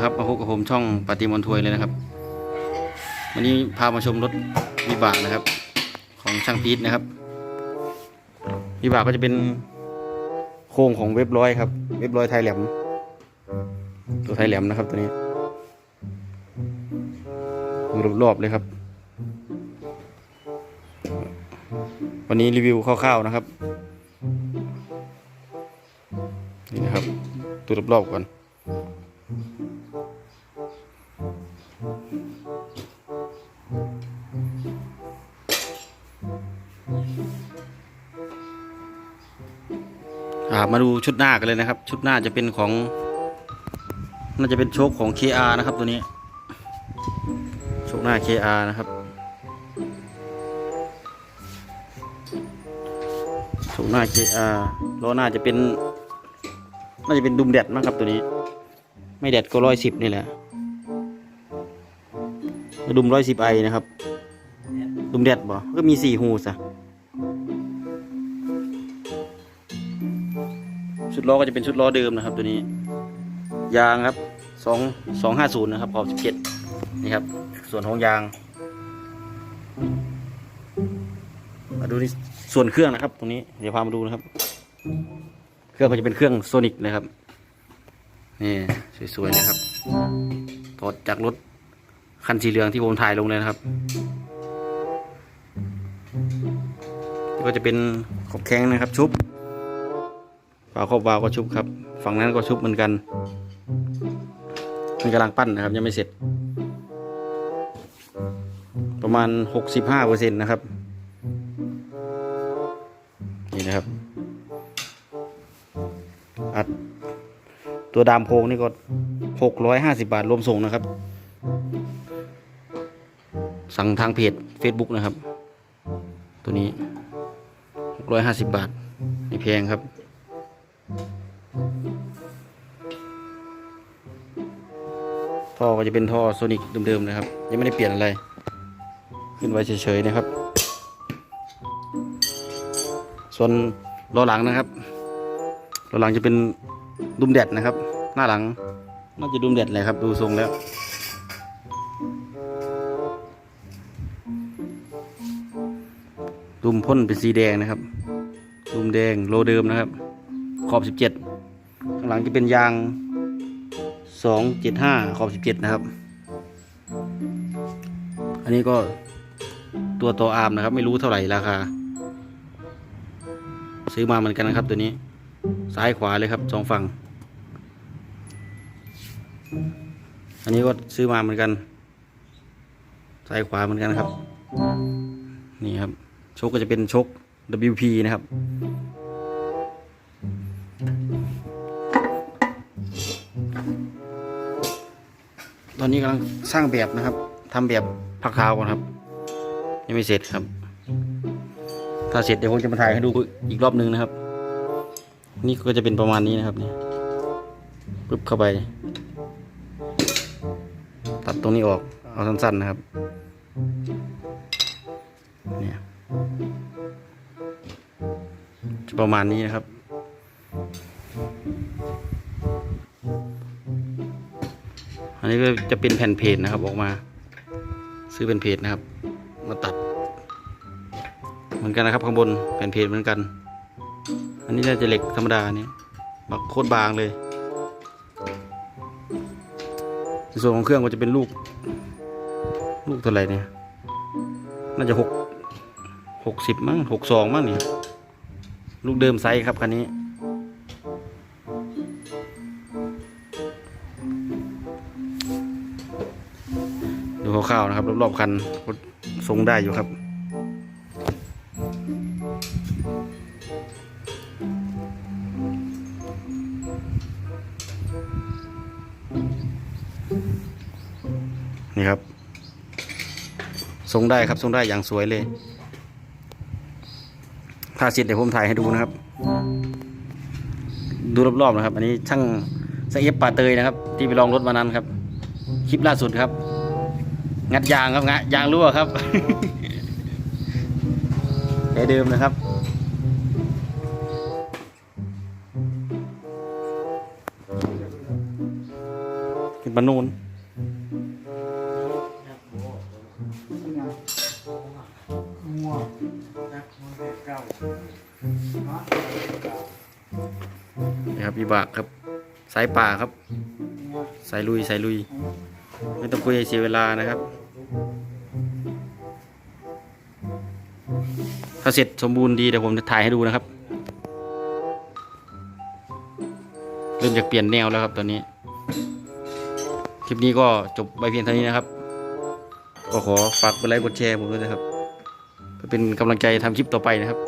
คนะครับมาพบกับผมช่องปฏิมณฑวยเลยนะครับ วันนี้พามาชมรถวิบากนะครับ ของช่างพีทนะครับวิบากก็จะเป็นโครงของเว็บร้อยครับ เว็บร้อยไทยแหลม ตัวไทยแหลมนะครับตัวนี้ดูรอบๆเลยครับ วันนี้รีวิวคร่าวๆนะครับ นี่นะครับดูรอบๆก่อน อ่ามาดูชุดหน้ากันเลยนะครับ ชุดหน้าจะเป็นของ น่าจะเป็นโชคของ KR นะครับตัวนี้โชคหน้า KR นะครับโชคหน้า KR ล้อหน้าจะเป็น น่าจะเป็นดุมแดดมั้งครับตัวนี้ ไม่แดดก็ร้อยสิบนี่แหละดุมร้อยสิบไอนะครับดุมแดดบ่ก็มีสี่ฮูสอะ ชุดล้อก็จะเป็นชุดล้อเดิมนะครับ ตัวนี้ ยางครับสองสองห้าศูนย์นะครับขอบสิบเจ็ดนี่ครับ ส่วนของยาง มาดูที่ส่วนเครื่องนะครับ ตรงนี้เดี๋ยวพามาดูนะครับ เครื่องก็จะเป็นเครื่องโซนิกนะครับนี่สวยๆเลยครับถอดจากรถคันสีเหลืองที่ผมถ่ายลงเลยนะครับ ก็จะเป็นขอบแข้งนะครับชุบ ฝาครอบวาล์วก็ชุบครับ ฝั่งนั้นก็ชุบเหมือนกันมันกำลังปั้นนะครับ ยังไม่เสร็จ ประมาณหกสิบห้าเปอร์เซ็นต์นะครับ นี่นะครับ อัดตัวดามโพงนี่ก็หกร้อยห้าสิบาทรวมส่งนะครับ สั่งทางเพจ Facebook นะครับ ตัวนี้หกร้อยห้าสิบบาทไม่แพงครับ ท่อก็จะเป็นท่อโซนิกเดิมๆนะครับ ยังไม่ได้เปลี่ยนอะไร ขึ้นไว้เฉยๆนะครับ ส่วนล้อหลังนะครับล้อหลังจะเป็นดุมแดดนะครับ หน้าหลังน่าจะดุมแดดเลยครับ ดูทรงแล้วดุมพ่นเป็นสีแดงนะครับดุมแดงโลเดิมนะครับ ขอบสิบเจ็ดข้างหลังจะเป็นยาง สองเจ็ดห้าขอบสิบเจ็ดนะครับ อันนี้ก็ตัวต่ออาร์มนะครับ ไม่รู้เท่าไหร่ราคา ซื้อมาเหมือนกันนะครับตัวนี้ซ้ายขวาเลยครับสองฝั่ง อันนี้ก็ซื้อมาเหมือนกันซ้ายขวาเหมือนกันครับ นี่ครับชคก็จะเป็นชค WP นะครับ ตอนนี้กำลังสร้างแบบนะครับทำแบบพักเท้าก่อนครับ ยังไม่เสร็จครับ ถ้าเสร็จเดี๋ยวผมจะมาถ่ายให้ดูอีกรอบนึงนะครับ นี่ก็จะเป็นประมาณนี้นะครับเนี่ยปึ๊บเข้าไป ตัดตรงนี้ออกเอาสั้นๆนะครับเนี่ยจะประมาณนี้นะครับ นนี้ก็จะเป็นแผ่นเพจนะครับออกมา ซื้อเป็นเพจนะครับ มาตัด เหมือนกันนะครับข้างบนแผ่นเพจเหมือนกัน อันนี้น่าจะเหล็กธรรมดาเนี่ยบักโคตรบางเลยส่วนของเครื่องก็จะเป็นลูก ลูกเท่าไหร่เนี่ย น่าจะหกหกสิบมั้งหกสองมั้งเนี่ย ลูกเดิมไซส์ครับคันนี้ คร่าวๆนะครับ รอบๆคันทรงได้อยู่ครับนี่ครับ ทรงได้ครับทรงได้อย่างสวยเลย ถ้าเสร็จเดี๋ยวผมถ่ายให้ดูนะครับ ดูรอบๆนะครับ อันนี้ช่างสเอฟป่าเตยนะครับ ที่ไปลองรถมานั้นครับ คลิปล่าสุดครับ งัดยางครับงะยางรั่วครับแผลเดิมนะครับนเป็นปลานูนงัวนักมันแบบเก่าฮะนี่ครับวิบากครับ สายป่าครับงัวสายลุย สายลุย ไม่ต้องคุยเสียเวลานะครับ ถ้าเสร็จสมบูรณ์ดีเดี๋ยวผมจะถ่ายให้ดูนะครับ เริ่มจากเปลี่ยนแนวแล้วครับตอนนี้ คลิปนี้ก็จบไปเพียงเท่านี้นะครับ ก็ขอฝากกดไลค์กดแชร์ผมด้วยนะครับเพื่อเป็นกำลังใจทำคลิปต่อไปนะครับ